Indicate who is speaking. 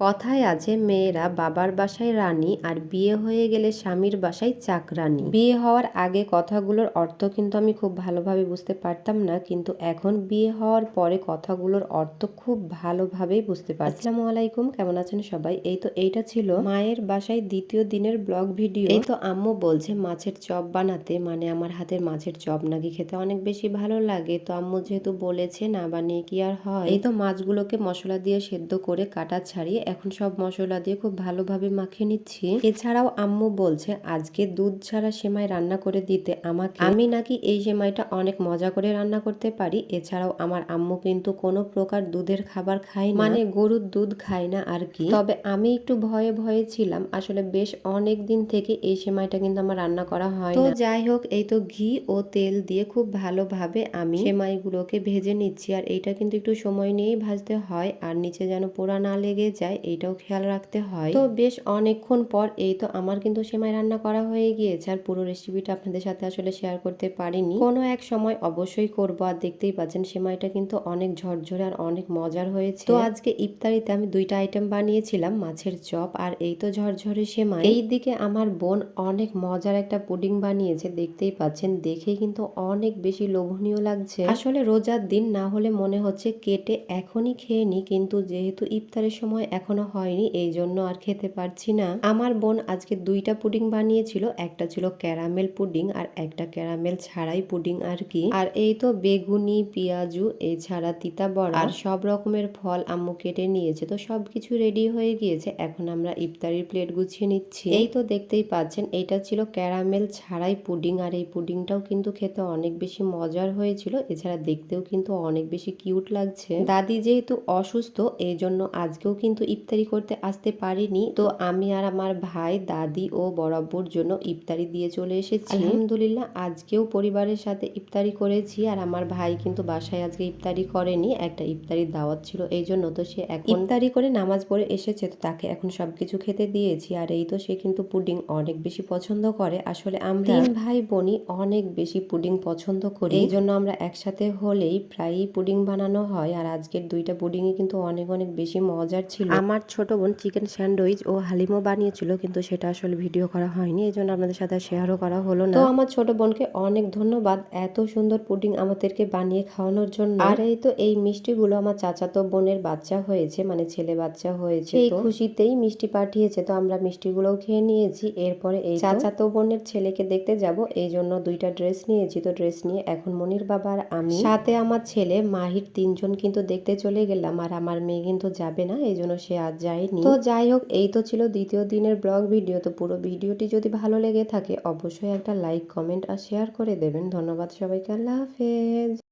Speaker 1: কথায় আছে, মেয়েরা বাবার বাসায় রানী আর বিয়ে হয়ে গেলে স্বামীর বাসায় চাকরানী। বিয়ে হওয়ার আগে কথাগুলোর অর্থ কিন্তু আমি খুব ভালোভাবে বুঝতে পারতাম না, কিন্তু এখন বিয়ে হওয়ার পরে কথাগুলোর অর্থ খুব ভালোভাবেই বুঝতে পারছি। আসসালামু আলাইকুম, কেমন আছেন সবাই? এই তো এইটা ছিল মায়ের বাসায় দ্বিতীয় দিনের ব্লগ ভিডিও। এই তো আম্মু বলছে, মাছের চপ বানাতে। মানে আমার হাতের মাছের চপ নাকি খেতে অনেক বেশি ভালো লাগে। তো আম্মু যেহেতু বলেছে, না বানিয়ে কি আর হয়? এই তো মাছগুলোকে মশলা দিয়ে সেদ্ধ করে কাটা ছাড়িয়ে এখন সব মশলা দিয়ে খুব ভালোভাবে মাখিয়ে নিচ্ছি। এছাড়াও আম্মু বলছে, আজকে দুধ ছাড়া সেমাই রান্না করে দিতে আমাকে। আমি নাকি এই সেমাইটা অনেক মজা করে রান্না করতে পারি। এছাড়াও আমার আম্মু কিন্তু কোনো প্রকার দুধের খাবার খায় মানে গরুর দুধ খায় না আর কি। তবে আমি একটু ভয়ে ভয়ে ছিলাম। আসলে বেশ অনেক দিন থেকে এই সেমাইটা কিন্তু আমার রান্না করা হয় তো যাই হোক, এই তো ঘি ও তেল দিয়ে খুব ভালোভাবে আমি সেমাইগুলোকে ভেজে নিচ্ছি। আর এইটা কিন্তু একটু সময় নিয়েই ভাজতে হয়। আর নিচে যেন পোড়া না লেগে যায়। এইটাও খেয়াল রাখতে হয়। তো বেশ অনেকক্ষণ পর এই তো আমার কিন্তু সেমাই রান্না করা হয়ে গিয়েছে আর পুরো রেসিপিটা আপনাদের সাথে আসলে শেয়ার করতে পারিনি। কোনো এক সময় অবশ্যই করব আর দেখতেই পাচ্ছেন সেমাইটা কিন্তু অনেক ঝরঝরে আর অনেক মজার হয়েছে। তো আজকে ইফতারিতে আমি দুইটা আইটেম বানিয়েছিলাম, মাছের চপ আর এই তো ঝরঝরে সেমাই। এই দিকে আমার বোন অনেক মজার একটা পুডিং বানিয়েছে, দেখতেই পাচ্ছেন, দেখে কিন্তু অনেক বেশি লোভনীয় লাগছে। আসলে রোজার দিন না হলে মনে হচ্ছে কেটে এখনই খেয়ে নি, কিন্তু যেহেতু ইফতারের সময় এখনও হয়নি, এই জন্য আর খেতে পারছি না। আমার বোন আজকে দুইটা পুডিং বানিয়েছিল, একটা ছিল ক্যারামেল পুডিং আর একটা ক্যারামেল ছাড়াই পুডিং আর কি। আর এই তো বেগুনি, পেঁয়াজু, এছাড়া তিতা বড়া আর সব রকমের ফল আম্মু কেটে নিয়েছে। তো সবকিছু রেডি হয়ে গিয়েছে, এখন আমরা ইফতারির প্লেট গুছিয়ে নিচ্ছি। এই তো দেখতেই পাচ্ছেন, এটা ছিল ক্যারামেল ছাড়াই পুডিং আর এই পুডিংটাও কিন্তু খেতে অনেক বেশি মজার হয়েছিল, এছাড়া দেখতেও কিন্তু অনেক বেশি কিউট লাগছে। দাদি যেহেতু অসুস্থ, এই জন্য আজকেও কিন্তু ইফতারি করতে আসতে পারিনি। তো আমি আর আমার ভাই দাদি ও বরাবর জন্য ইফতারি দিয়ে চলে এসেছি। আলহামদুলিল্লাহ। আজকেও পরিবারের সাথে ইফতারি করেছি আর আমার ভাই কিন্তু বাসায় আজকে ইফতারি করেনি একটা ইফতারির দাওয়াত ছিল। এই জন্য তো সে এখন ইফতারি করে নামাজ পড়ে এসেছে তো তাকে এখন সবকিছু খেতে দিয়েছি। আর এই তো সে কিন্তু পুডিং অনেক বেশি পছন্দ করে। আসলে আমরা তিন ভাই বোনই অনেক বেশি পুডিং পছন্দ করি। এই জন্য আমরা একসাথে হলেই প্রায়ই পুডিং বানানো হয়। আর আজকের দুইটা পুডিংই কিন্তু অনেক অনেক বেশি মজার ছিল। আমার ছোট বোন চিকেন স্যান্ডউইচ ও হালিমও বানিয়েছিল কিন্তু সেটা আসলে ভিডিও করা হয়নি এই জন্য আপনাদের সাথে শেয়ারও করা হলো না। তো আমার ছোট বোনকে অনেক ধন্যবাদ এত সুন্দর পুডিং আমাদেরকে বানিয়ে খাওয়ানোর জন্য। আর এই তো এই মিষ্টিগুলো আমার চাচাতো বোনের বাচ্চা হয়েছে মানে ছেলে বাচ্চা হয়েছে এই খুশিতেই মিষ্টি পাঠিয়েছে তো আমরা মিষ্টিগুলোও খেয়ে নিয়েছি। এরপরে এই চাচাতো বোনের ছেলেকে দেখতে যাব এই জন্য দুইটা ড্রেস নিয়েছি তো ড্রেস নিয়ে এখন মনির বাবার আমি। সাথে আমার ছেলে মাহির তিনজন কিন্তু দেখতে চলে গেলাম আর আমার মেয়ে কিন্তু যাবে না এই জন্য সে আজ যায়নি। তো যাই হোক, এই তো ছিল দ্বিতীয় দিনের ব্লগ ভিডিও। তো পুরো ভিডিওটি যদি ভালো লেগে থাকে, অবশ্যই একটা লাইক, কমেন্ট আর শেয়ার করে দেবেন। ধন্যবাদ সবাইকে, আল্লাহ হাফেজ।